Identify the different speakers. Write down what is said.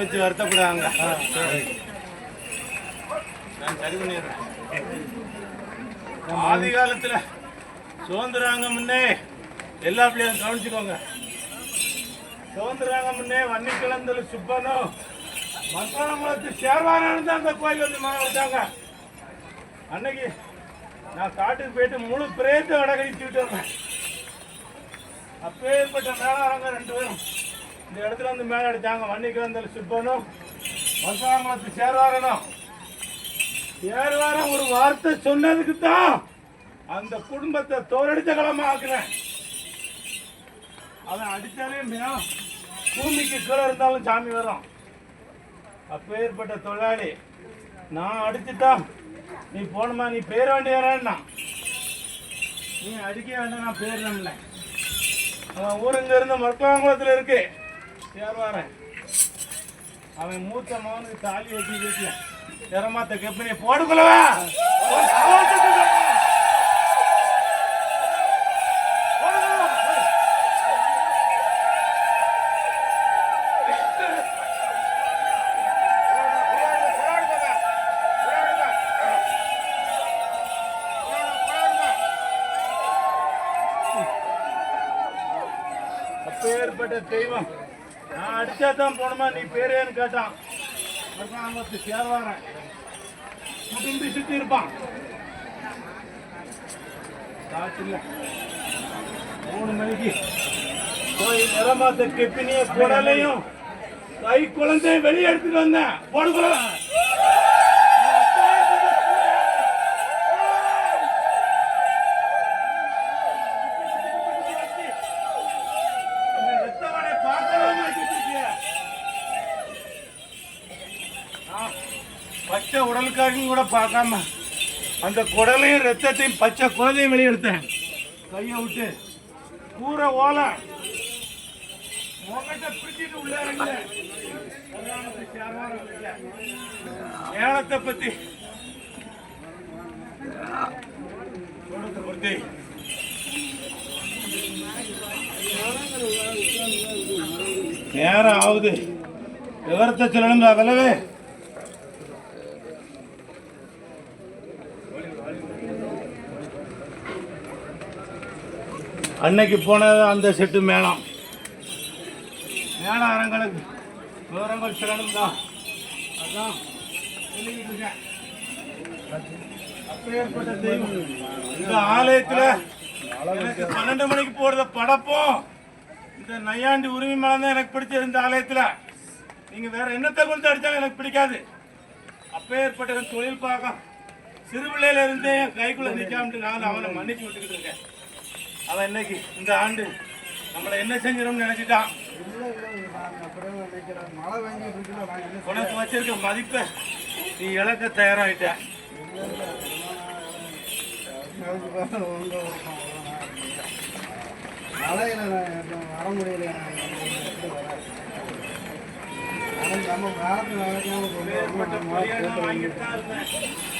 Speaker 1: வச்சு வருத்தப்படுவாங்க. நான் ஆதி காலத்துல சுதந்திராங்க முன்னே எல்லா பிள்ளையும் கவனிச்சுக்கோங்க. சுதந்திராங்க முன்னே வன்னி கிளந்தல் சுப்பனும் மக்களம்பலத்து சேர்வானு தான் அந்த கோயில் வந்து மகன் வச்சாங்க. அன்னைக்கு நான் காட்டுக்கு போயிட்டு முழு பிரேத்தை வடகடிச்சு விட்டு வந்தேன். அப்பேற்பட்ட மேலாளங்க ரெண்டு பேரும். இந்த இடத்துல வந்து மேல அடிச்சாங்க வன்னிக்கிழந்தல் சுப்பனும் மசாமத்து சேர்வாரனும். சேர்வாரம் ஒரு வார்த்தை சொன்னதுக்கு தான் அந்த குடும்பத்தை தோரடித்த களமா ஆக்குனேன். அவன் அடித்தாலே பூமிக்கு கீழே இருந்தாலும் சாமி வரும். அப்பேற்பட்ட தொழிலாளி நான் அடிச்சுட்டா நீ போனமா நீ பேர் வேண்டியவரா நீ அடிக்க வேண்டாம் நான் பேர் நம்பல அவன் ஊருங்க இருந்து மருத்துவங்குளத்தில் இருக்கு. சேர்வாரன் அவன் மூத்த மகனுக்கு தாலி வச்சு வீட்டில் திறமாத்த கெப்பனியை போடுக்கலவா அப்பேற்பட்ட தெய்வம். அடிச்சா தான் போனோமா நீ பேரேன்னு கேட்டான். மருத்துவத்து சேர்வாரன் குடும்பி சுத்தி இருப்பான். காட்டுல மூணு மணிக்கு. போய் நிறமாத்த கெப்பினிய குடலையும் கை குழந்தையும் வெளியே எடுத்துட்டு வந்தேன். போடுக்குள்ள பச்சை உடலுக்காரையும் கூட பார்க்காம அந்த குடலையும் ரத்தத்தையும் பச்சை குழந்தையும் வெளியெடுத்தேன். கையை விட்டு. கூற ஓலை. ஏலத்தை பத்தி பத்தி நேரம் ஆகுது. விவரத்தை சொல்லணுங்களா விலவே அன்னைக்கு போனது அந்த செட்டு மேளம். மேளாரங்களுக்கு விவரங்கள் சொல்லணும் தான். அதான் சொல்லிக்கிட்டு இருக்கேன். அப்பேற்பட்ட தெய்வம். இந்த ஆலயத்தில் எனக்கு பன்னெண்டு மணிக்கு போடுற படப்போம். இந்த நையாண்டி உரிமை மேலே தான் எனக்கு பிடிச்சது இந்த ஆலயத்தில். நீங்கள் வேறு என்னத்தை கொண்டு அடித்தாலும் எனக்கு பிடிக்காது. அப்பேற்பட்ட தொழில் பார்க்க சிறுபிள்ளையில இருந்தே என் கைக்குள்ள நிக்காமட்டு நான் அவனை மன்னிச்சு விட்டுக்கிட்டு இருக்கேன். அவன் இன்னைக்கு இந்த ஆண்டு நம்மளை என்ன செஞ்சிடும்னு நினைச்சிட்டான். உனக்கு வச்சிருக்க மதிப்பை நீ இழக்க தயாராயிட்ட.
Speaker 2: மழையில வர முடியல நம்ம
Speaker 1: நான் வாங்கிட்டு தான் இருந்தேன்.